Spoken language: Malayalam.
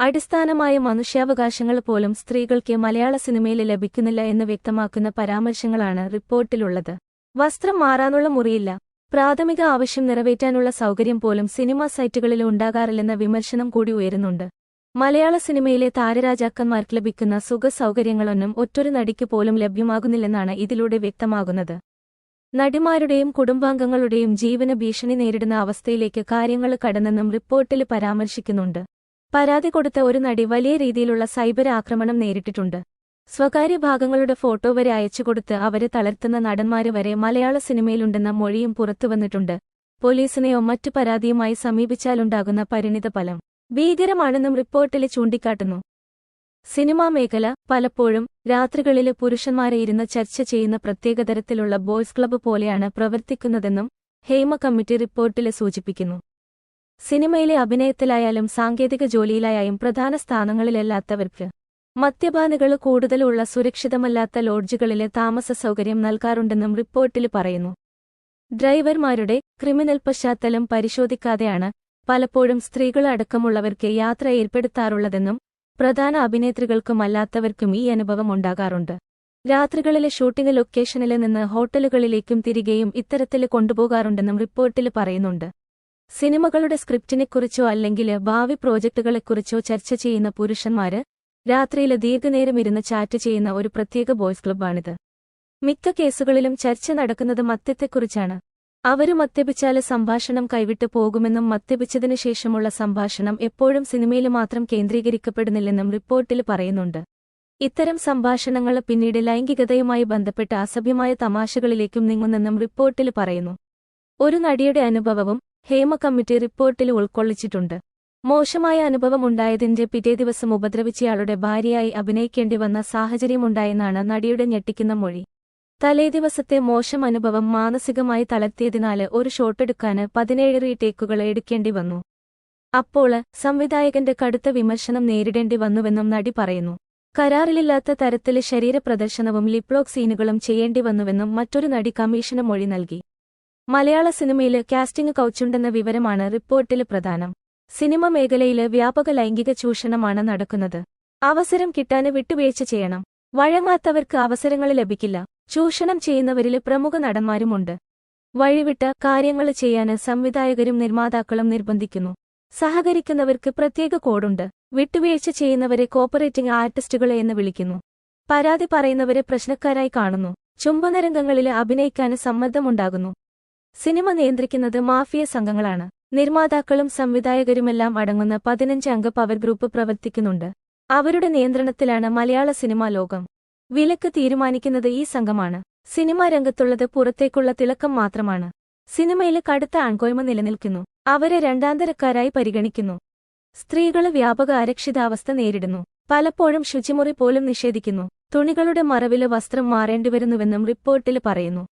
അടിസ്ഥാനമായ മനുഷ്യാവകാശങ്ങൾ പോലും സ്ത്രീകൾക്ക് മലയാള സിനിമയിൽ ലഭിക്കുന്നില്ല എന്ന് വ്യക്തമാക്കുന്ന പരാമർശങ്ങളാണ് റിപ്പോർട്ടിലുള്ളത്. വസ്ത്രം മാറാനുള്ള മുറിയില്ല. പ്രാഥമിക ആവശ്യം നിറവേറ്റാനുള്ള സൗകര്യം പോലും സിനിമാ സൈറ്റുകളിൽ ഉണ്ടാകാറില്ലെന്ന വിമർശനം കൂടി ഉയരുന്നുണ്ട്. മലയാള സിനിമയിലെ താരരാജാക്കന്മാർക്ക് ലഭിക്കുന്ന സുഖ സൗകര്യങ്ങളൊന്നും ഒറ്റൊരു നടിക്ക് പോലും ലഭ്യമാകുന്നില്ലെന്നാണ് ഇതിലൂടെ വ്യക്തമാകുന്നത്. നടിമാരുടെയും കുടുംബാംഗങ്ങളുടെയും ജീവന ഭീഷണി നേരിടുന്ന അവസ്ഥയിലേക്ക് കാര്യങ്ങൾ കടന്നെന്നും റിപ്പോർട്ടിൽ പരാമർശിക്കുന്നുണ്ട്. പരാതി കൊടുത്ത ഒരു നടി വലിയ രീതിയിലുള്ള സൈബർ ആക്രമണം നേരിട്ടിട്ടുണ്ട്. സ്വകാര്യ ഭാഗങ്ങളുടെ ഫോട്ടോ വരെ അയച്ചുകൊടുത്ത് അവരെ തളർത്തുന്ന നടന്മാര് വരെ മലയാള സിനിമയിലുണ്ടെന്ന മൊഴിയും പുറത്തുവന്നിട്ടുണ്ട് പോലീസിനെയോ മറ്റു പരാതിയുമായി സമീപിച്ചാലുണ്ടാകുന്ന പരിണിത ഫലം ഭീകരമാണെന്നും റിപ്പോർട്ടിൽ ചൂണ്ടിക്കാട്ടുന്നു. സിനിമാ മേഖല പലപ്പോഴും രാത്രികളിലെ പുരുഷന്മാരെ ഇരുന്ന് ചർച്ച ചെയ്യുന്ന പ്രത്യേകതരത്തിലുള്ള ബോയ്സ് ക്ലബ്ബ് പോലെയാണ് പ്രവർത്തിക്കുന്നതെന്നും ഹേമ കമ്മിറ്റി റിപ്പോർട്ടിൽ സൂചിപ്പിക്കുന്നു. സിനിമയിലെ അഭിനയത്തിലായാലും സാങ്കേതിക ജോലിയിലായാലും പ്രധാന സ്ഥാനങ്ങളിലല്ലാത്തവർക്ക് മദ്യപാനികൾ കൂടുതലുള്ള സുരക്ഷിതമല്ലാത്ത ലോഡ്ജുകളിലെ താമസ സൗകര്യം നൽകാറുണ്ടെന്നും റിപ്പോർട്ടിൽ പറയുന്നു. ഡ്രൈവർമാരുടെ ക്രിമിനൽ പശ്ചാത്തലം പരിശോധിക്കാതെയാണ് പലപ്പോഴും സ്ത്രീകളടക്കമുള്ളവർക്ക് യാത്ര ഏർപ്പെടുത്താറുള്ളതെന്നും പ്രധാന അഭിനേത്രികൾക്കും അല്ലാത്തവർക്കും ഈ അനുഭവം ഉണ്ടാകാറുണ്ട്. രാത്രികളിലെ ഷൂട്ടിംഗ് ലൊക്കേഷനിൽ നിന്ന് ഹോട്ടലുകളിലേക്കും തിരികെയും ഇത്തരത്തിൽ കൊണ്ടുപോകാറുണ്ടെന്നും റിപ്പോർട്ടിൽ പറയുന്നുണ്ട്. സിനിമകളുടെ സ്ക്രിപ്റ്റിനെക്കുറിച്ചോ അല്ലെങ്കിൽ ഭാവി പ്രോജക്റ്റുകളെക്കുറിച്ചോ ചർച്ച ചെയ്യുന്ന പുരുഷന്മാര് രാത്രിയിൽ ദീർഘനേരം ഇരുന്ന് ചാറ്റ് ചെയ്യുന്ന ഒരു പ്രത്യേക ബോയ്സ് ക്ലബ്ബാണിത്. മിക്ക കേസുകളിലും ചർച്ച നടക്കുന്നത് മദ്യത്തെക്കുറിച്ചാണ്. അവർ മദ്യപിച്ചാൽ സംഭാഷണം കൈവിട്ടു പോകുമെന്നും മദ്യപിച്ചതിനു ശേഷമുള്ള സംഭാഷണം എപ്പോഴും സിനിമയിൽ മാത്രം കേന്ദ്രീകരിക്കപ്പെടുന്നില്ലെന്നും റിപ്പോർട്ടിൽ പറയുന്നുണ്ട്. ഇത്തരം സംഭാഷണങ്ങൾ പിന്നീട് ലൈംഗികതയുമായി ബന്ധപ്പെട്ട അസഭ്യമായ തമാശകളിലേക്കും നീങ്ങുന്നെന്നും റിപ്പോർട്ടിൽ പറയുന്നു. ഒരു നടിയുടെ അനുഭവവും ഹേമ കമ്മിറ്റി റിപ്പോർട്ടിൽ ഉൾക്കൊള്ളിച്ചിട്ടുണ്ട്. മോശമായ അനുഭവമുണ്ടായതിന്റെ പിറ്റേ ദിവസം ഉപദ്രവിച്ചയാളുടെ ഭാര്യയായി അഭിനയിക്കേണ്ടി വന്ന സാഹചര്യമുണ്ടായെന്നാണ് നടിയുടെ ഞെട്ടിക്കുന്ന മൊഴി. തലേദിവസത്തെ മോശം അനുഭവം മാനസികമായി തളർത്തിയതിനാല് ഒരു ഷോട്ടെടുക്കാന് പതിനേഴ് റീടേക്കുകൾ എടുക്കേണ്ടി വന്നു. അപ്പോൾ സംവിധായകന്റെ കടുത്ത വിമർശനം നേരിടേണ്ടി വന്നുവെന്നും നടി പറയുന്നു. കരാറിലില്ലാത്ത തരത്തിൽ ശരീരപ്രദർശനവും ലിപ്ലോക് സീനുകളും ചെയ്യേണ്ടി വന്നുവെന്നും മറ്റൊരു നടി കമ്മീഷന് മൊഴി നൽകി. മലയാള സിനിമയിൽ കാസ്റ്റിംഗ് കൗച്ചുണ്ടെന്ന വിവരമാണ് റിപ്പോർട്ടിൽ പ്രധാനം. സിനിമ മേഖലയിൽ വ്യാപക ലൈംഗിക ചൂഷണമാണ് നടക്കുന്നത്. അവസരം കിട്ടാന് വിട്ടുവീഴ്ച ചെയ്യണം. വഴങ്ങാത്തവർക്ക് അവസരങ്ങൾ ലഭിക്കില്ല. ചൂഷണം ചെയ്യുന്നവരിൽ പ്രമുഖ നടന്മാരുമുണ്ട്. വഴിവിട്ട കാര്യങ്ങൾ ചെയ്യാന് സംവിധായകരും നിർമ്മാതാക്കളും നിർബന്ധിക്കുന്നു. സഹകരിക്കുന്നവർക്ക് പ്രത്യേക കോഡുണ്ട്. വിട്ടുവീഴ്ച ചെയ്യുന്നവരെ കോപ്പറേറ്റിംഗ് ആർട്ടിസ്റ്റുകൾ എന്ന് വിളിക്കുന്നു. പരാതി പറയുന്നവരെ പ്രശ്നക്കാരായി കാണുന്നു. ചുംബനരംഗങ്ങളിൽ അഭിനയിക്കാന് സമ്മർദ്ദമുണ്ടാകുന്നു. സിനിമ നിയന്ത്രിക്കുന്നത് മാഫിയ സംഘങ്ങളാണ്. നിർമ്മാതാക്കളും സംവിധായകരുമെല്ലാം അടങ്ങുന്ന പതിനഞ്ച് അംഗ പവർ ഗ്രൂപ്പ് പ്രവർത്തിക്കുന്നുണ്ട്. അവരുടെ നിയന്ത്രണത്തിലാണ് മലയാള സിനിമാ ലോകം. വിലക്ക് തീരുമാനിക്കുന്നത് ഈ സംഘമാണ്. സിനിമാ രംഗത്തുള്ളത് പുറത്തേക്കുള്ള തിളക്കം മാത്രമാണ്. സിനിമയിലെ കടുത്ത ആൺകോയ്മ നിലനിൽക്കുന്നു. അവരെ രണ്ടാന്തരക്കാരായി പരിഗണിക്കുന്നു. സ്ത്രീകൾ വ്യാപക അരക്ഷിതാവസ്ഥ നേരിടുന്നു. പലപ്പോഴും ശുചിമുറി പോലും നിഷേധിക്കുന്നു. തുണികളുടെ മറവിൽ വസ്ത്രം മാറേണ്ടിവരുന്നുവെന്നും റിപ്പോർട്ടിൽ പറയുന്നു.